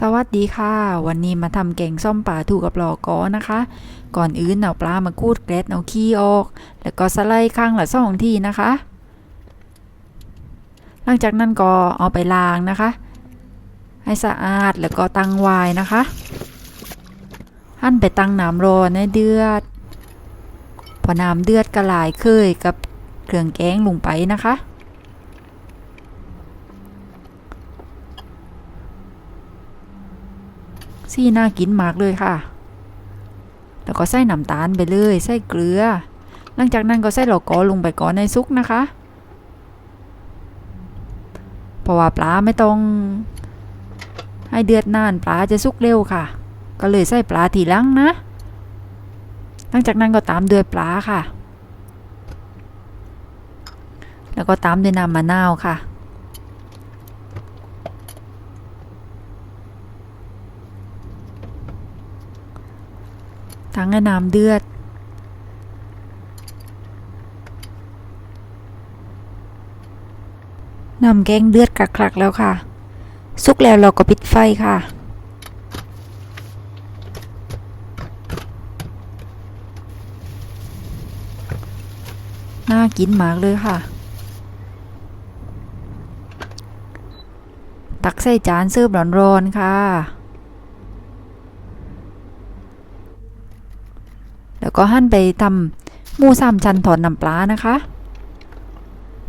สวัสดีค่ะ วันนี้มาทำแกงส้มปลาถูกกับหลอกอนะคะ ก่อนอื่นเอาปลามาคูดเกล็ดเอาขี้ออก แล้วก็สไลด์ข้างละสองทีนะคะ หลังจากนั้นก็เอาไปล้างนะคะ ให้สะอาดแล้วก็ตั้งไวายนะคะ หั่นไปตั้งน้ำร้อนให้เดือด พอน้ำเดือดกระลายเคยกับเครื่องแกงลงไปนะคะ ซี่น่ากินมากเลยค่ะ แล้วก็ใส่น้ำตาลไปเลยใส่เกลือ หลังจากนั้นก็ใส่หลอกกอลงไปก่อนในซุกนะคะ เพราะว่าปลาไม่ต้องให้เดือดนานปลาจะสุกเร็วค่ะ ก็เลยใส่ปลาทีหลังนะ หลังจากนั้นก็ตามด้วยปลาค่ะ แล้วก็ตามด้วยน้ำมะนาวค่ะ ทั้งน้ำเดือดน้ำแกงเดือดคลักๆแล้วค่ะ สุกแล้วเราก็ปิดไฟค่ะน่ากินมากเลยค่ะ ตักใส่จานเสิร์ฟร้อนๆค่ะ แล้วก็หั่นไปทำหมูสามชั้นทอดน้ำปลานะคะ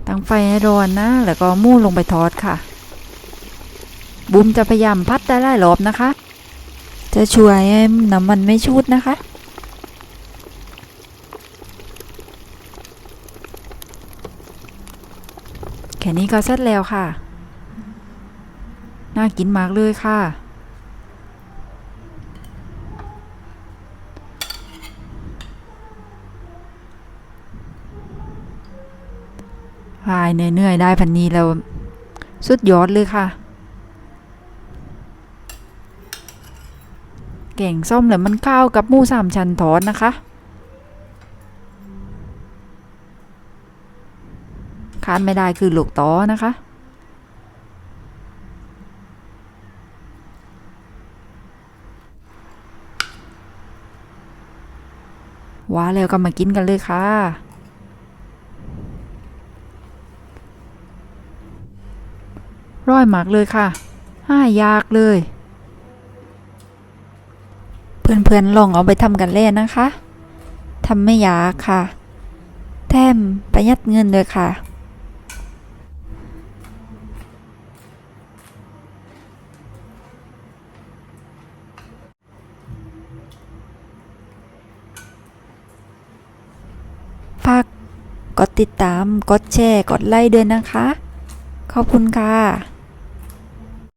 ตั้งไฟให้ร้อนนะ แล้วก็หมูลงไปทอดค่ะ บุมจะพยายามพัดได้หลายรอบนะคะ จะช่วยให้น้ำมันไม่ชุดนะคะแค่นี้ก็เสร็จแล้วค่ะ น่ากินมากเลยค่ะ หายเหนื่อยๆได้พันนี้แล้ว สุดยอดเลยค่ะ แกงส้มแล้วมันเข้าวกับหมูสามชั้นทอดนะคะ ขาดไม่ได้คือลูกต้อนะคะว้าแล้วก็มากินกันเลยค่ะ ร้อยหมากเลยค่ะห้ายากเลย เพื่อนๆลองเอาไปทำกันเล่นนะคะทำไม่ยากค่ะ แถมประหยัดเงินเลยค่ะฝากกดติดตาม กดแชร์ กดไลค์ด้วยนะคะ ขอบคุณค่ะ